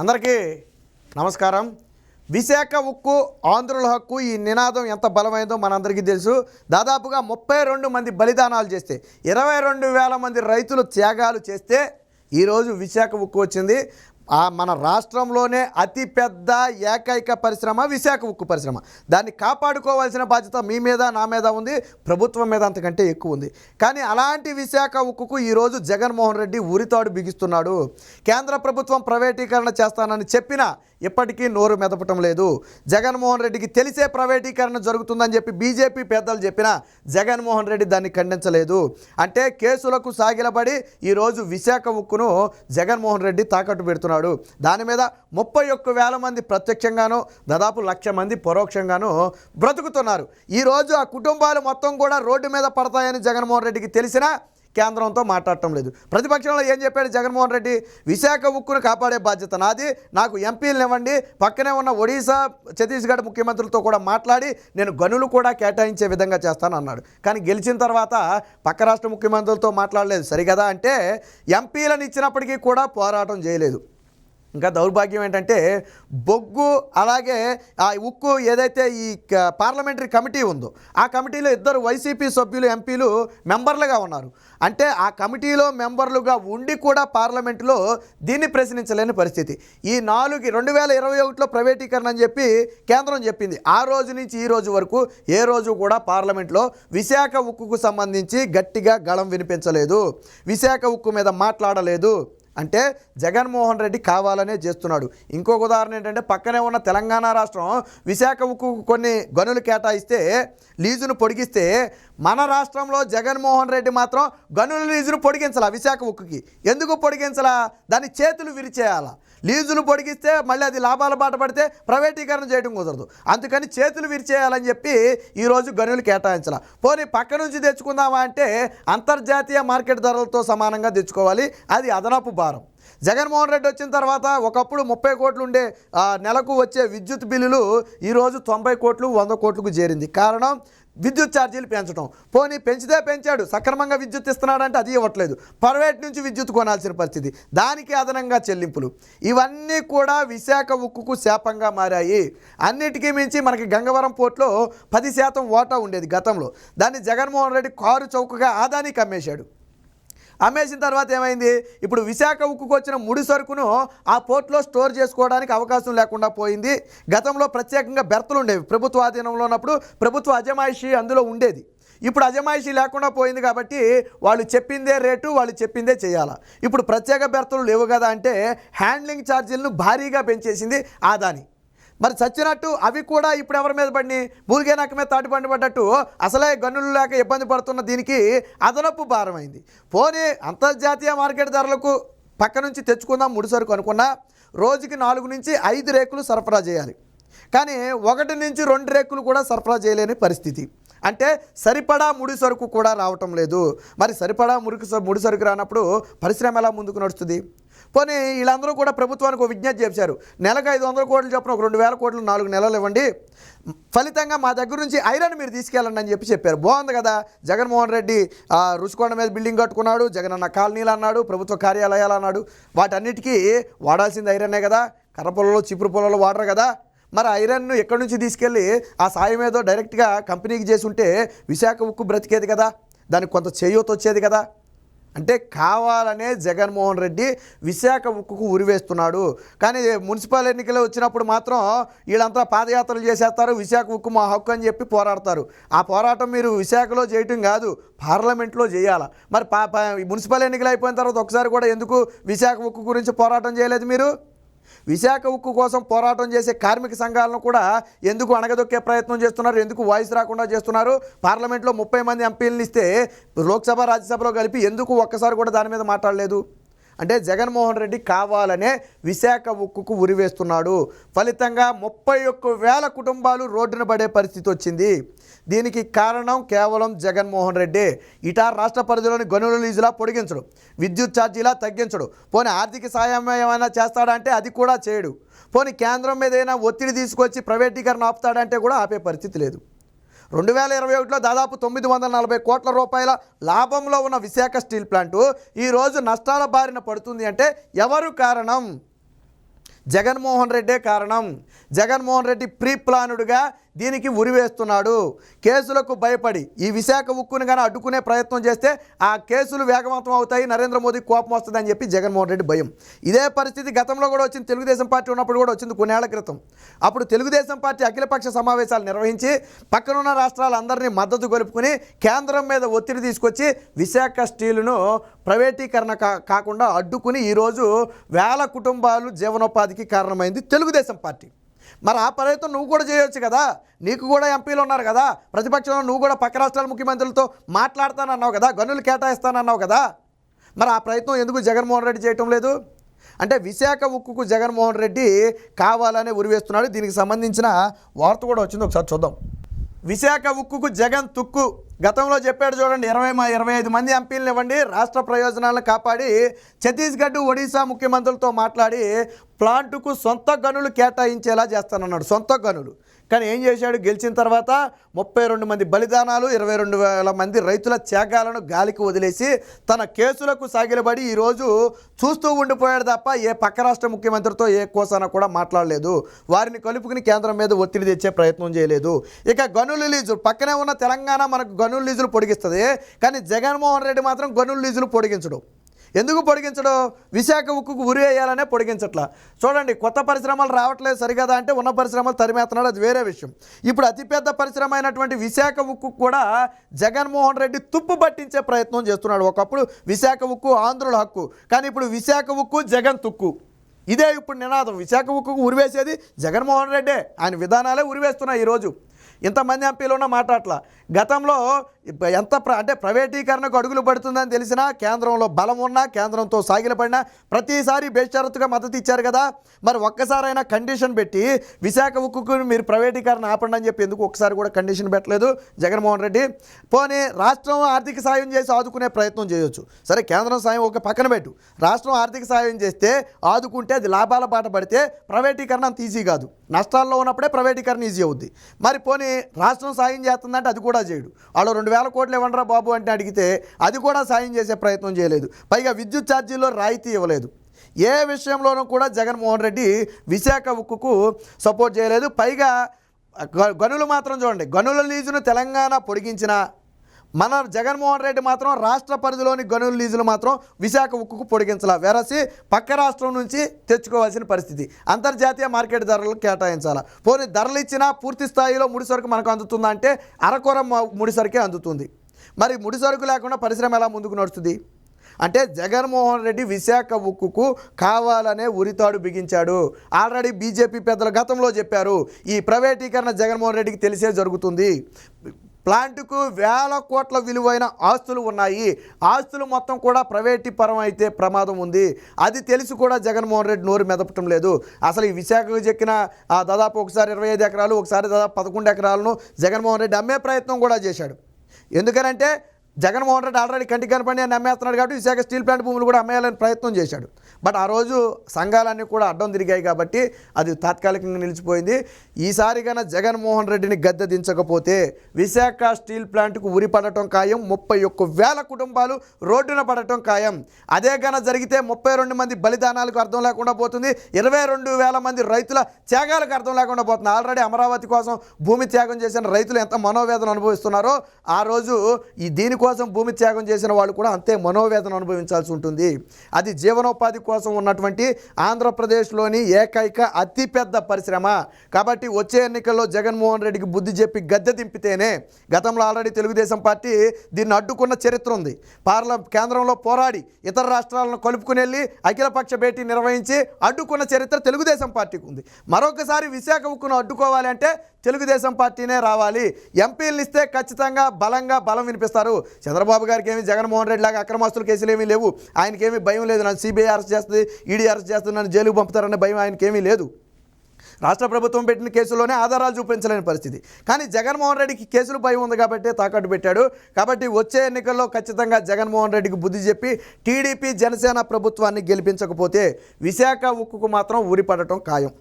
అందరికీ నమస్కారం. విశాఖ ఉక్కు ఆంధ్రుల హక్కు ఈ నినాదం ఎంత బలమైందో మనందరికీ తెలుసు. దాదాపుగా ముప్పై రెండు మంది బలిదానాలు చేస్తే ఇరవై రెండు వేల మంది రైతులు త్యాగాలు చేస్తే ఈరోజు విశాఖ ఉక్కు వచ్చింది. మన రాష్ట్రంలోనే అతి పెద్ద ఏకైక పరిశ్రమ విశాఖ ఉక్కు పరిశ్రమ. దాన్ని కాపాడుకోవాల్సిన బాధ్యత మీ మీద నా మీద ఉంది ప్రభుత్వం మీద అంతకంటే ఎక్కువ ఉంది. కానీ అలాంటి విశాఖ ఉక్కుకు ఈరోజు జగన్మోహన్ రెడ్డి ఉరితాడు బిగిస్తున్నాడు. కేంద్ర ప్రభుత్వం ప్రైవేటీకరణ చేస్తానని చెప్పినా ఇప్పటికీ నోరు మెదపటం లేదు. జగన్మోహన్ రెడ్డికి తెలిసే ప్రైవేటీకరణ జరుగుతుందని చెప్పి బీజేపీ పెద్దలు చెప్పినా జగన్మోహన్ రెడ్డి దాన్ని ఖండించలేదు. అంటే కేసులకు సాగిలబడి ఈరోజు విశాఖ ఉక్కును జగన్మోహన్ రెడ్డి తాకట్టు పెడుతున్నాడు. దాని మీద ముప్పై ఒక్క వేల మంది ప్రత్యక్షంగానూ దాదాపు లక్ష మంది పరోక్షంగానూ బ్రతుకుతున్నారు. ఈరోజు ఆ కుటుంబాలు మొత్తం కూడా రోడ్డు మీద పడతాయని జగన్మోహన్ రెడ్డికి తెలిసినా కేంద్రంతో మాట్లాడటం లేదు. ప్రతిపక్షంలో ఏం చెప్పాడు జగన్మోహన్ రెడ్డి? విశాఖ ఉక్కును కాపాడే బాధ్యత నాది. నాకు ఎంపీలను ఇవ్వండి. పక్కనే ఉన్న ఒడిశా ఛత్తీస్గఢ్ ముఖ్యమంత్రులతో కూడా మాట్లాడి నేను గనులు కూడా కేటాయించే విధంగా చేస్తాను అన్నాడు. కానీ గెలిచిన తర్వాత పక్క రాష్ట్ర ముఖ్యమంత్రులతో మాట్లాడలేదు. సరిగదా అంటే ఎంపీలను ఇచ్చినప్పటికీ కూడా పోరాటం చేయలేదు. ఇంకా దౌర్భాగ్యం ఏంటంటే బొగ్గు అలాగే ఆ ఉక్కు ఏదైతే ఈ క- పార్లమెంటరీ కమిటీ ఉందో ఆ కమిటీలో ఇద్దరు వైసీపీ సభ్యులు ఎంపీలు మెంబర్లుగా ఉన్నారు. అంటే ఆ కమిటీలో మెంబర్లుగా ఉండి కూడా పార్లమెంటులో దీన్ని ప్రశ్నించలేని పరిస్థితి. ఈ నాలుగు రెండు వేల ఇరవై ఒకటిలో ప్రైవేటీకరణ అని చెప్పి కేంద్రం చెప్పింది. ఆ రోజు నుంచి ఈ రోజు వరకు ఏ రోజు కూడా పార్లమెంట్లో విశాఖ ఉక్కుకు సంబంధించి గట్టిగా గళం వినిపించలేదు. విశాఖ ఉక్కు మీద మాట్లాడలేదు. అంటే జగన్మోహన్ రెడ్డి కావాలనే చేస్తున్నాడు. ఇంకొక ఉదాహరణ ఏంటంటే పక్కనే ఉన్న తెలంగాణ రాష్ట్రం విశాఖ ఉక్కు కొన్ని గనులు కేటాయిస్తే లీజును పొడిగిస్తే మన రాష్ట్రంలో జగన్మోహన్ రెడ్డి మాత్రం గనుల లీజును పొడిగించాలా విశాఖ ఉక్కుకి ఎందుకు పొడిగించాలా? దాని చేతులు విరిచేయాలా. లీజులు పొడిగిస్తే మళ్ళీ అది లాభాల బాట పడితే ప్రైవేటీకరణ చేయడం కుదరదు. అందుకని చేతులు విరిచేయాలని చెప్పి ఈరోజు గనులు కేటాయించాల. పోనీ పక్క నుంచి తెచ్చుకుందామా అంటే అంతర్జాతీయ మార్కెట్ ధరలతో సమానంగా తెచ్చుకోవాలి. అది అదనపు భారం జగన్మోహన్ రెడ్డి వచ్చిన తర్వాత ఒకప్పుడు ముప్పై కోట్లు ఉండే నెలకు వచ్చే విద్యుత్ బిల్లులు ఈరోజు తొంభై కోట్లు వంద కోట్లకు చేరింది. కారణం? విద్యుత్ ఛార్జీలు పెంచడం పోనీ పెంచితే పెంచాడు. సక్రమంగా విద్యుత్ ఇస్తున్నాడంటే అది ఇవ్వట్లేదు. ప్రైవేట్ నుంచి విద్యుత్ కొనాల్సిన పరిస్థితి. దానికి అదనంగా చెల్లింపులు. ఇవన్నీ కూడా విశాఖ ఉక్కుకు శాపంగా మారాయి. అన్నిటికీ మించి మనకి గంగవరం పోర్టులో పది శాతం ఓటా ఉండేది గతంలో. దాన్ని జగన్మోహన్ రెడ్డి కారు చౌకగా ఆదానికి అమ్మేశాడు. అమ్మేసిన తర్వాత ఏమైంది? ఇప్పుడు విశాఖ ఉక్కుకు వచ్చిన ముడి సరుకును ఆ పోర్ట్లో స్టోర్ చేసుకోవడానికి అవకాశం లేకుండా పోయింది. గతంలో ప్రత్యేకంగా బెర్తలు ఉండేవి. ప్రభుత్వ ఆధీనంలో ఉన్నప్పుడు ప్రభుత్వ అజమాయిషి అందులో ఉండేది. ఇప్పుడు అజమాయిషీ లేకుండా పోయింది కాబట్టి వాళ్ళు చెప్పిందే రేటు వాళ్ళు చెప్పిందే చేయాలా. ఇప్పుడు ప్రత్యేక బెర్తలు లేవు కదా అంటే హ్యాండ్లింగ్ ఛార్జీలను భారీగా పెంచేసింది ఆదాని. మరి చచ్చినట్టు అవి కూడా ఇప్పుడు ఎవరి మీద పడినాయి? భూలిగే నాక మీద తాటి పండి పడ్డట్టు అసలే గనులు లేక ఇబ్బంది పడుతున్న దీనికి అదనపు భారమైంది. పోనీ అంతర్జాతీయ మార్కెట్ ధరలకు పక్క నుంచి తెచ్చుకుందాం ముడిసరుకు అనుకున్నా రోజుకి నాలుగు నుంచి ఐదు రేకులు సరఫరా చేయాలి. కానీ ఒకటి నుంచి రెండు రేకులు కూడా సరఫరా చేయలేని పరిస్థితి. అంటే సరిపడా ముడి సరుకు కూడా రావటం లేదు. మరి సరిపడా మురికి ముడి సరుకు రానప్పుడు పరిశ్రమ ఎలా ముందుకు నడుస్తుంది? పోనీ వీళ్ళందరూ కూడా ప్రభుత్వానికి ఒక విజ్ఞప్తి చేశారు. నెలకు ఐదు వందల కోట్లు చొప్పున ఒక రెండు వేల కోట్లు నాలుగు నెలలు ఇవ్వండి. ఫలితంగా మా దగ్గర నుంచి ఐరన్ మీరు తీసుకెళ్ళండి అని చెప్పి చెప్పారు. బాగుంది కదా? జగన్మోహన్ రెడ్డి ఆ, మీద బిల్డింగ్ కట్టుకున్నాడు. జగనన్న కాలనీలు అన్నాడు ప్రభుత్వ కార్యాలయాలు అన్నాడు. వాటన్నిటికీ వాడాల్సింది ఐరనే కదా? కర్ర పొలంలో చిపురు పొలంలో వాడరు కదా? మరి ఐరన్ను ఎక్కడి నుంచి తీసుకెళ్ళి ఆ సాయం ఏదో డైరెక్ట్గా కంపెనీకి చేసి ఉంటే విశాఖ ఉక్కు బ్రతికేది కదా? దానికి కొంత చేయూత వచ్చేది కదా? అంటే కావాలనే జగన్మోహన్ రెడ్డి విశాఖ ఉక్కుకు ఉరివేస్తున్నాడు కానీ మున్సిపల్ ఎన్నికలు వచ్చినప్పుడు మాత్రం వీళ్ళంతా పాదయాత్రలు చేసేస్తారు. విశాఖ ఉక్కు మా హక్కు అని చెప్పి పోరాడతారు. ఆ పోరాటం మీరు విశాఖలో చేయటం కాదు పార్లమెంట్లో చేయాలి. మరి పా మున్సిపల్ ఎన్నికలు అయిపోయిన తర్వాత ఒకసారి కూడా ఎందుకు విశాఖ ఉక్కు గురించి పోరాటం చేయలేదు మీరు? విశాఖ ఉక్కు కోసం పోరాటం చేసే కార్మిక సంఘాలను కూడా ఎందుకు అణగదొక్కే ప్రయత్నం చేస్తున్నారు? ఎందుకు వాయిస్ రాకుండా చేస్తున్నారు? పార్లమెంట్లో ముప్పై మంది ఎంపీలను ఇస్తే లోక్సభ రాజ్యసభలో కలిపి ఎందుకు ఒక్కసారి కూడా దాని మీద మాట్లాడలేదు? అంటే జగన్మోహన్ రెడ్డి కావాలనే విశాఖ ఉక్కుకు ఉరివేస్తున్నాడు. ఫలితంగా ముప్పై ఒక్క వేల కుటుంబాలు రోడ్డున పడే పరిస్థితి వచ్చింది. దీనికి కారణం కేవలం జగన్మోహన్ రెడ్డి. ఇటా రాష్ట్ర పరిధిలోని గనుల లీజులా పొడిగించడు. విద్యుత్ ఛార్జీలా తగ్గించడు. పోనీ ఆర్థిక సాయం ఏమైనా చేస్తాడంటే అది కూడా చేయడు. పోనీ కేంద్రం మీద ఏదైనా ఒత్తిడి తీసుకొచ్చి ప్రైవేటీకరణ ఆపుతాడంటే కూడా ఆపే పరిస్థితి లేదు. రెండు వేల ఇరవై ఒకటిలో దాదాపు తొమ్మిది వందల నలభై కోట్ల రూపాయల లాభంలో ఉన్న విశాఖ స్టీల్ ప్లాంటు ఈరోజు నష్టాల బారిన పడుతుంది అంటే ఎవరు కారణం? జగన్మోహన్ రెడ్డే కారణం. జగన్మోహన్ రెడ్డి ప్రీ ప్లానుడుగా దీనికి ఉరివేస్తున్నాడు కేసులకు భయపడి ఈ విశాఖ ఉక్కును కానీ అడ్డుకునే ప్రయత్నం చేస్తే ఆ కేసులు వేగవంతం అవుతాయి. నరేంద్ర మోదీ కోపం వస్తుందని చెప్పి జగన్మోహన్ రెడ్డి భయం. ఇదే పరిస్థితి గతంలో కూడా వచ్చింది. తెలుగుదేశం పార్టీ ఉన్నప్పుడు కూడా వచ్చింది కొన్నేళ్ళ క్రితం. అప్పుడు తెలుగుదేశం పార్టీ అఖిలపక్ష సమావేశాలు నిర్వహించి పక్కనున్న రాష్ట్రాలందరినీ మద్దతు గొలుపుకుని కేంద్రం మీద ఒత్తిడి తీసుకొచ్చి విశాఖ స్టీలును ప్రైవేటీకరణ కా కాకుండా అడ్డుకుని ఈరోజు వేల కుటుంబాలు జీవనోపాధికి కారణమైంది తెలుగుదేశం పార్టీ. మరి ఆ ప్రయత్నం నువ్వు కూడా చేయొచ్చు కదా. నీకు కూడా ఎంపీలు ఉన్నారు కదా. ప్రతిపక్షంలో నువ్వు కూడా పక్క రాష్ట్రాల ముఖ్యమంత్రులతో మాట్లాడతానన్నావు కదా. గనులు కేటాయిస్తానన్నావు కదా. మరి ఆ ప్రయత్నం ఎందుకు జగన్మోహన్ రెడ్డి చేయటం లేదు? అంటే విశాఖ ఉక్కుకు జగన్మోహన్ రెడ్డి కావాలనే ఉరివేస్తున్నాడు దీనికి సంబంధించిన వార్త కూడా వచ్చింది. ఒకసారి చూద్దాం. విశాఖ ఉక్కుకు జగన్ తుక్కు. గతంలో చెప్పాడు చూడండి ఇరవై మా ఇరవై ఐదు మంది ఎంపీలను ఇవ్వండి రాష్ట్ర ప్రయోజనాలను కాపాడి ఛత్తీస్గఢ్ ఒడిశా ముఖ్యమంత్రులతో మాట్లాడి ప్లాంటుకు సొంత గనులు కేటాయించేలా చేస్తానన్నాడు సొంత గనులు. కానీ ఏం చేశాడు? గెలిచిన తర్వాత ముప్పై రెండు మంది బలిదానాలు ఇరవై రెండు వేల మంది రైతుల త్యాగాలను గాలికి వదిలేసి తన కేసులకు సాగిలబడి ఈరోజు చూస్తూ ఉండిపోయాడు తప్ప ఏ పక్క రాష్ట్ర ముఖ్యమంత్రితో ఏ కోసాన కూడా మాట్లాడలేదు. వారిని కలుపుకుని కేంద్రం మీద ఒత్తిడి తెచ్చే ప్రయత్నం చేయలేదు. ఇక గనులు లీజు పక్కనే ఉన్న తెలంగాణ మనకు గనుల లీజులు పొడిగిస్తుంది. కానీ జగన్మోహన్ రెడ్డి మాత్రం గనుల లీజులు పొడిగించడు. ఎందుకు పొడిగించడు? విశాఖ ఉక్కుకు ఉరి వేయాలనే పొడిగించట్లా. చూడండి కొత్త పరిశ్రమలు రావట్లేదు సరిగదా అంటే ఉన్న పరిశ్రమలు తరిమేస్తున్నాడు. అది వేరే విషయం. ఇప్పుడు అతిపెద్ద పరిశ్రమ అయినటువంటి విశాఖ ఉక్కు కూడా జగన్మోహన్ రెడ్డి తుప్పు పట్టించే ప్రయత్నం చేస్తున్నాడు. ఒకప్పుడు విశాఖ ఉక్కు ఆంధ్రుల హక్కు. కానీ ఇప్పుడు విశాఖ ఉక్కు జగన్ తుక్కు. ఇదే ఇప్పుడు నినాదం. విశాఖ ఉక్కుకు ఉరివేసేది జగన్మోహన్ రెడ్డే. ఆయన విధానాలే ఉరివేస్తున్నాయి ఈరోజు. ఇంతమంది ఎంపీలు ఉన్న మాట్లాడట్ల. గతంలో ఎంత ప్ర అంటే ప్రైవేటీకరణకు అడుగులు పడుతుందని తెలిసినా కేంద్రంలో బలం ఉన్నా కేంద్రంతో సాగిలపడినా ప్రతిసారి బేషరతుగా మద్దతు ఇచ్చారు కదా. మరి ఒక్కసారైనా కండిషన్ పెట్టి విశాఖ ఉక్కుకు మీరు ప్రైవేటీకరణ ఆపండి అని చెప్పి ఎందుకు ఒకసారి కూడా కండిషన్ పెట్టలేదు జగన్మోహన్ రెడ్డి. పోనీ రాష్ట్రం ఆర్థిక సాయం చేసి ఆదుకునే ప్రయత్నం చేయొచ్చు. సరే కేంద్రం సాయం ఒక పక్కన పెట్టు. రాష్ట్రం ఆర్థిక సాయం చేస్తే ఆదుకుంటే అది లాభాల బాట పడితే ప్రైవేటీకరణ అంత ఈజీ కాదు. నష్టాల్లో ఉన్నప్పుడే ప్రైవేటీకరణ ఈజీ అవుద్ది. మరి పోనీ రాష్ట్రం సాయం చేస్తుందంటే అది కూడా చేయడు. వాళ్ళు రెండు వేల కోట్లు ఇవ్వండిరా బాబు అంటే అడిగితే అది కూడా సాయం చేసే ప్రయత్నం చేయలేదు. పైగా విద్యుత్ ఛార్జీల్లో రాయితీ ఇవ్వలేదు. ఏ విషయంలోనూ కూడా జగన్మోహన్ రెడ్డి విశాఖ ఉక్కుకు సపోర్ట్ చేయలేదు. పైగా గ- గనులు మాత్రం చూడండి. గనుల లీజును తెలంగాణ పొడిగించిన మన జగన్మోహన్ రెడ్డి మాత్రం రాష్ట్ర పరిధిలోని గనుల లీజులు మాత్రం విశాఖ ఉక్కుకు పొడిగించాల వెరసి పక్క రాష్ట్రం నుంచి తెచ్చుకోవాల్సిన పరిస్థితి. అంతర్జాతీయ మార్కెట్ ధరలు కేటాయించాలా. పోనీ ధరలు ఇచ్చినా పూర్తి స్థాయిలో ముడి సరుకు మనకు అందుతుందా అంటే అరకొర మ- ముడి అందుతుంది. మరి ముడి సరుకు లేకుండా పరిశ్రమ ఎలా ముందుకు నడుస్తుంది? అంటే జగన్మోహన్ రెడ్డి విశాఖ ఉక్కుకు కావాలనే ఉరితాడు బిగించాడు. ఆల్రెడీ బీజేపీ పెద్దలు గతంలో చెప్పారు ఈ ప్రైవేటీకరణ జగన్మోహన్ రెడ్డికి తెలిసే జరుగుతుంది. ప్లాంట్కు వేల కోట్ల విలువైన ఆస్తులు ఉన్నాయి. ఆస్తులు మొత్తం కూడా ప్రైవేటీ పరం అయితే ప్రమాదం ఉంది. అది తెలిసి కూడా జగన్మోహన్ రెడ్డి నోరు మెదపటం లేదు. అసలు ఈ విశాఖకు చెక్కిన ఆ దాదాపు ఒకసారి ఇరవై ఐదు ఎకరాలు ఒకసారి దాదాపు పదకొండు ఎకరాలను జగన్మోహన్ రెడ్డి అమ్మే ప్రయత్నం కూడా చేశాడు. ఎందుకనంటే జగన్మోహన్ రెడ్డి ఆల్రెడీ కంటికి కనపడి అని అమ్మేస్తున్నాడు కాబట్టి విశాఖ స్టీల్ ప్లాంట్ భూములు కూడా అమ్మేయాలని ప్రయత్నం చేశాడు. బట్ ఆ రోజు సంఘాలన్నీ కూడా అడ్డం తిరిగాయి కాబట్టి అది తాత్కాలికంగా నిలిచిపోయింది. ఈసారి కన్నా జగన్మోహన్ రెడ్డిని గద్దె దించకపోతే విశాఖ స్టీల్ ప్లాంట్కు ఉరి పడటం ఖాయం. ముప్పై ఒక్క వేల కుటుంబాలు రోడ్డున పడటం ఖాయం. అదే కన్నా జరిగితే ముప్పై రెండు మంది బలిదానాలకు అర్థం లేకుండా పోతుంది. ఇరవై రెండు వేల మంది రైతుల త్యాగాలకు అర్థం లేకుండా పోతుంది. ఆల్రెడీ అమరావతి కోసం భూమి త్యాగం చేసిన రైతులు ఎంత మనోవేదన అనుభవిస్తున్నారో ఆ రోజు ఈ దీనికోసం భూమి త్యాగం చేసిన వాళ్ళు కూడా అంతే మనోవేదన అనుభవించాల్సి ఉంటుంది. అది జీవనోపాధి కోసం ఉన్నటువంటి ఆంధ్రప్రదేశ్లోని ఏకైక అతిపెద్ద పరిశ్రమ. కాబట్టి వచ్చే ఎన్నికల్లో జగన్మోహన్ రెడ్డికి బుద్ధి చెప్పి గద్దె దింపితేనే గతంలో ఆల్రెడీ తెలుగుదేశం పార్టీ దీన్ని అడ్డుకున్న చరిత్ర ఉంది. పార్ల కేంద్రంలో పోరాడి ఇతర రాష్ట్రాలను కలుపుకుని వెళ్ళి అఖిలపక్ష భేటీ నిర్వహించి అడ్డుకున్న చరిత్ర తెలుగుదేశం పార్టీకి ఉంది. మరొకసారి విశాఖ ఉక్కును అడ్డుకోవాలి అంటే తెలుగుదేశం పార్టీనే రావాలి. ఎంపీలను ఇస్తే ఖచ్చితంగా బలంగా బలం వినిపిస్తారు. చంద్రబాబు గారికి ఏమి జగన్మోహన్ రెడ్డి లాగా అక్రమస్తులు కేసులు ఏమీ లేవు. ఆయనకేమీ భయం లేదు. నన్ను సిబిఐ అరెస్ట్ చేస్తుంది ఈడీ అరెస్ట్ చేస్తుంది నన్ను జైలుకు పంపుతారనే భయం ఆయనకేమీ లేదు. రాష్ట్ర ప్రభుత్వం పెట్టిన కేసులోనే ఆధారాలు చూపించలేని పరిస్థితి. కానీ జగన్మోహన్ రెడ్డికి కేసులు భయం ఉంది కాబట్టి తాకట్టు పెట్టాడు. కాబట్టి వచ్చే ఎన్నికల్లో ఖచ్చితంగా జగన్మోహన్ రెడ్డికి బుద్ధి చెప్పి టీడీపీ జనసేన ప్రభుత్వాన్ని గెలిపించకపోతే విశాఖ ఉక్కుకు మాత్రం ఊరిపడటం ఖాయం.